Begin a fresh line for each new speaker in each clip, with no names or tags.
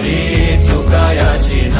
वारी चुकायाची नाही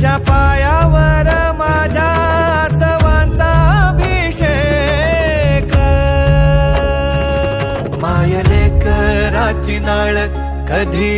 तुझ्या पायावर माझ्या सवांचा अभिषेक. मायले कराची नाळ कधी